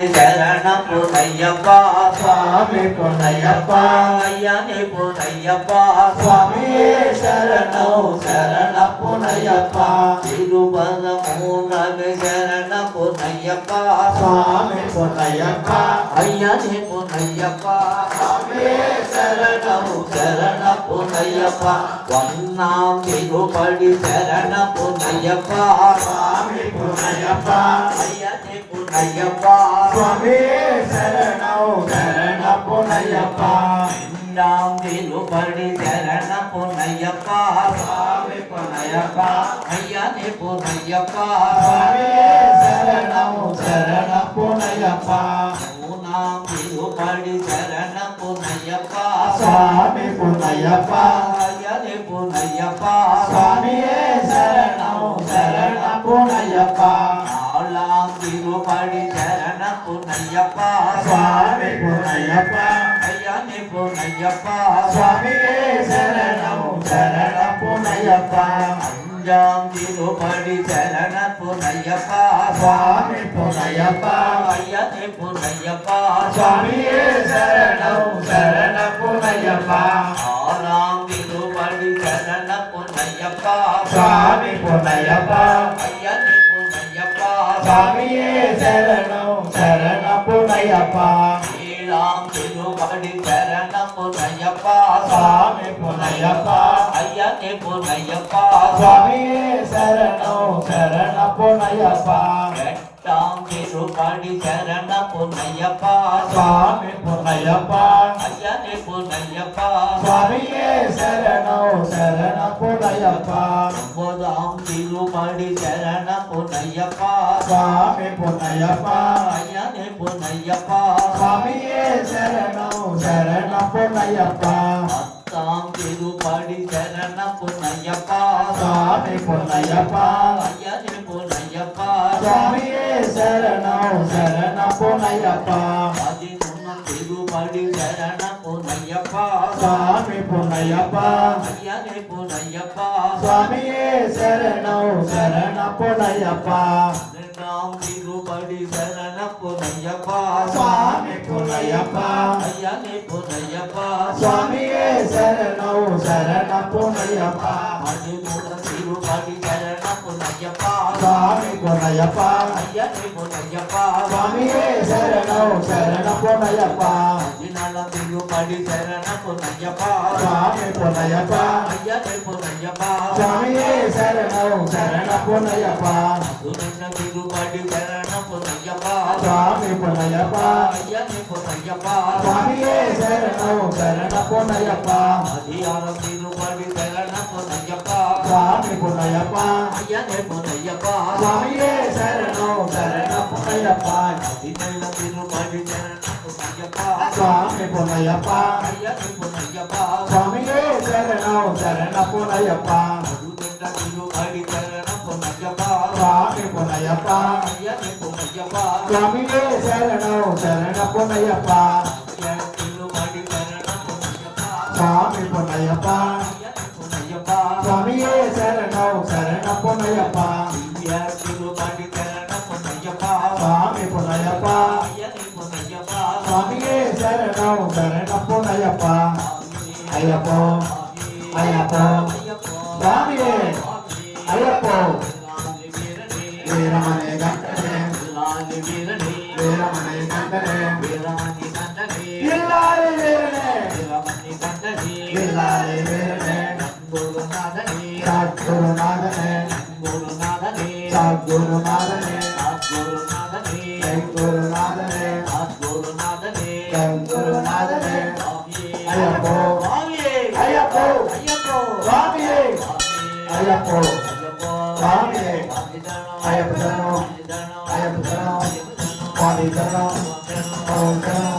శరణపు నయ్యప్ప స్వామి పునయ్యప్ప అయ్యని పునయ్యప్ప స్వామి శరణౌ శరణపు నయ్యప్ప తిరుపదమూనవి శరణపు నయ్యప్ప స్వామి పునయ్యప్ప అయ్యని పునయ్యప్ప స్వామి శరణౌ శరణపు నయ్యప్ప వన్నా తిరుపడి శరణపు నయ్యప్ప స్వామి పునయ్యప్ప అయ్యని ஐயனே புனையப்பா சுவாமியே சரணம் சரண பொன்னையப்பா. இரண்டாம் திருப்படி சரண புனையப்பா சுவாமி பொன்னையப்பா. ஐயனே புனையப்பா சுவாமியே சரணம் சரண பொன்னையப்பா. மூணாம் திருப்படி சரண புனையப்பா சுவாமி பொன்னையப்பா. ஐயனே புனையப்பா சுவாமியே சரணம் சரண பொன்னையப்பா. திருப்படி சரண புனையப்பா சுவாமி பொன்னையப்பா. ஐயனே புனையப்பா சுவாமியே சரணம் சரண பொன்னையப்பா. அஞ்சாம் திருப்படி சரண புனையப்பா சுவாமி பொன்னையப்பா. ஐயனே புனையப்பா சுவாமியே சரணம் சரண பொன்னையப்பா. ஆறாம் திருப்படி சரண புனையப்பா சுவாமி பொன்னையப்பா. சரணம் சரண பொன்னையப்பா ஏழாம் திருப்படி சரண புனையப்பா. சுவாமி பொன்னையப்பா ஐயனே புனையப்பா. சுவாமியே சரணம் சரண பொன்னையப்பா எட்டாம் திருப்படி சரண புனையப்பா. சுவாமி பொன்னையப்பா ஐயனே புனையப்பா சுவாமியே சரணம் சரண பொன்னையப்பா ஒன்பதாம் திருப்படி சரண புனையப்பா சுவாமி பொன்னையப்பா ஐயனே புனையப்பா. சுவாமியே சரணம் சரண பொன்னையப்பா பத்தாம் திருப்படி சரண புனையப்பா சுவாமி பொன்னையப்பா ஐயனே புனையப்பா. சுவாமியே சரணம் சரண பொன்னையப்பா பதினொன்னாம் திருப்படி சரண புனையப்பா சுவாமி பொன்னையப்பா ஐயனே புனையப்பா சுவாமியே சரணம் சரண பொன்னையப்பா பன்னெண்டாம் திருப்படி சரண புனையப்பா சுவாமி பொன்னையப்பா ஐயனே புனையப்பா சுவாமியே சரணம் சரண பொன்னையப்பா శరణయ్యప్ప స్వామి పొనయ్యప్ప అయ్యనే పొనయ్యప్ప స్వామియే శరణం శరణ పొనయ్యప్ప అజినాల తిరుగు పడి శరణ పొనయ్యప్ప స్వామి పొనయ్యప్ప అయ్యనే పొనయ్యప్ప స్వామియే శరణం శరణ పొనయ్యప్ప అజినాల తిరుగు పడి శరణ పొనయ్యప్ప స్వామి పొనయ్యప్ప అయ్యనే పొనయ్యప్ప స్వామియే శరణం శరణ పొనయ్యప్ప అజినాల తిరుగు పడి శరణ పొనయ్యప్ప சுவாமி பொன்னையப்பா ஐயனே புனையப்பா சுவாமியே சரணம் சரண பொன்னையப்பா பதினேழாம் திருப்படி சரண புனையப்பா சுவாமி பொன்னையப்பா ஐயனே புனையப்பா சுவாமியே சரணம் சரண பொன்னையப்பா பதினெட்டாம் திருப்படி சரண புனையப்பா சுவாமி பொன்னையப்பா ஐயனே புனையப்பா சுவாமியே சரணம் சரண பொன்னையப்பா திருப்படி சரண புனையப்பா சுவாமி பொன்னையப்பா స్వామియే శరణం శరణపునయప్ప పాటి శరణపునయ్యప్ప స్వామి పునయప్ప పునయ్యప్ప స్వామియే శరణం శరణపునయప్ప అయ్యప్ప అయ్యప్ప స్వామియే అయ్యప్ప వీరమణి గంటనే వీరమణి గంటనే వీరమణి గంటనే ఇల్లాలి వీరనే వీరమణి గంటనే ఇల్లాలి వీరనే இல்லாத வீரனே இல்லாத வீரனே சத்குருநாதனே சத்குருநாதனே ஜெயகுருநாதனே ஜெயகுருநாதனே ஐயப்போ ஐயப்போ சுவாமியே ஐயப்போ சுவாமியே ஐயப்ப சரணம் ஐயப்ப சரணம் சுவாமி சரணம் ஓம் சரணம்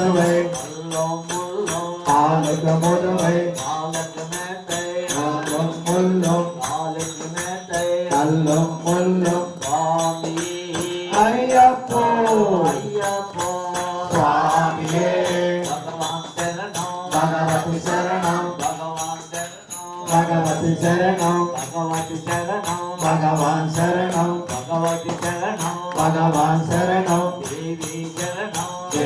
మొదలై పాలక మొదలై అల్లం ముల్లం అల్లం ముల్లం. అయ్యప్పో స్వామియే భగవతి శరణం భగవతి శరణం. భగవతి శరణం. భగవాన్ శరణం. భగవతి శరణం. భగవాన్ శరణం.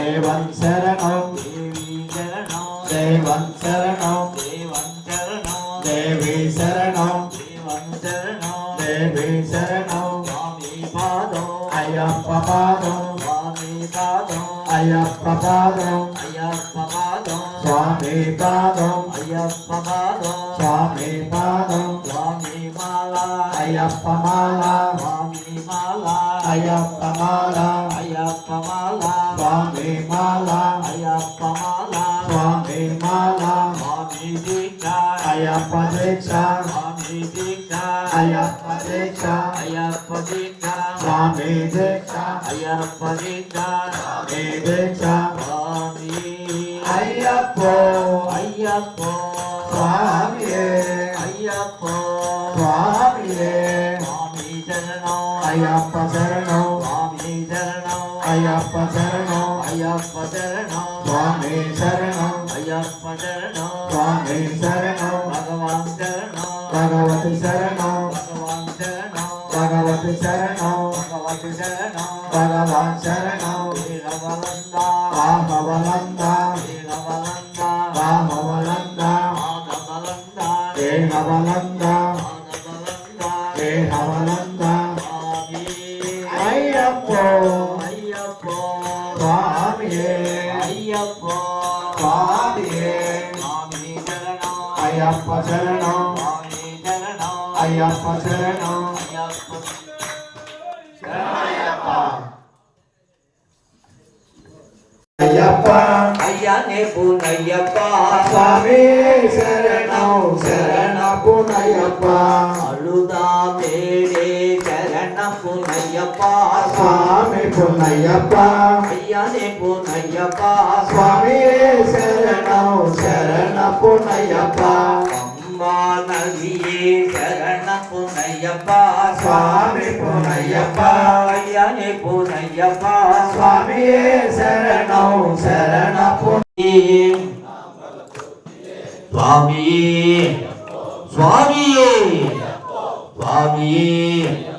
தேவன் சரணம் தேவி சரணம் தேவன் சரணம் தேவன் சரணம் தேவி சரணம் தேவன் சரணம் தேவி சரணம் சுவாமி பாதம் ஐயப்ப பாதம் சுவாமி பாதம் ஐயப்ப பாதம் ஐயப்ப பாதம் சுவாமி பாதம் ஐயப்ப பாதம் சுவாமி பாதம் சுவாமி மாலா ஐயப்ப மாலா స్వామిని మాల అయ్యప్ప మాల అయ్యప్ప మాల స్వామి మాల అయ్యప్ప మాల స్వామి మాల స్వామి దీక్ష అయ్యప్ప దీక్ష స్వామి దీక్ష అయ్యప్ప దీక్ష అయ్యప్ప దీక్ష స్వామి దీక్ష అయ్యప్ప దీక్ష స్వామి అయ్యప్ప స్వామి అయ్యప్ప స్వామి అయ్యప్ప శరణం. స్వామి శరణం. అయ్యప్ప శరణం. అయ్యప్ప శరణం. స్వామి శరణం. అయ్యప్ప శరణం. స్వామి శరణం. భగవాన్ శరణం. భగవతి శరణం. భగవాన్ శరణం. భగవతి శరణం. భగవతి శరణం. భగవాన్ శరణం. వీరవలంద రామవలంద వీరవలంద రామవలంద మాధవలంద దేహవలంద దేహవలంద అయ్యప్ప చరణం అయ్యప్ప. చరణం అయ్యప్ప అయ్యా నే పూనయ్యప్ప స్వామి శరణం శరణ పూనయ్యప్ప అడుదా பூனையப்பா சுவாமி புனையப்பா ஐயானே பூனையப்பா சுவாமி சரணம் சரண புனையப்பா அம்மா நதியே சரண பூனையப்பா சுவாமி புனையப்பா ஐயானே பூனையப்பா சுவாமியே சரணம் சரண புனை சுவாமியே. சுவாமியே. சுவாமியே.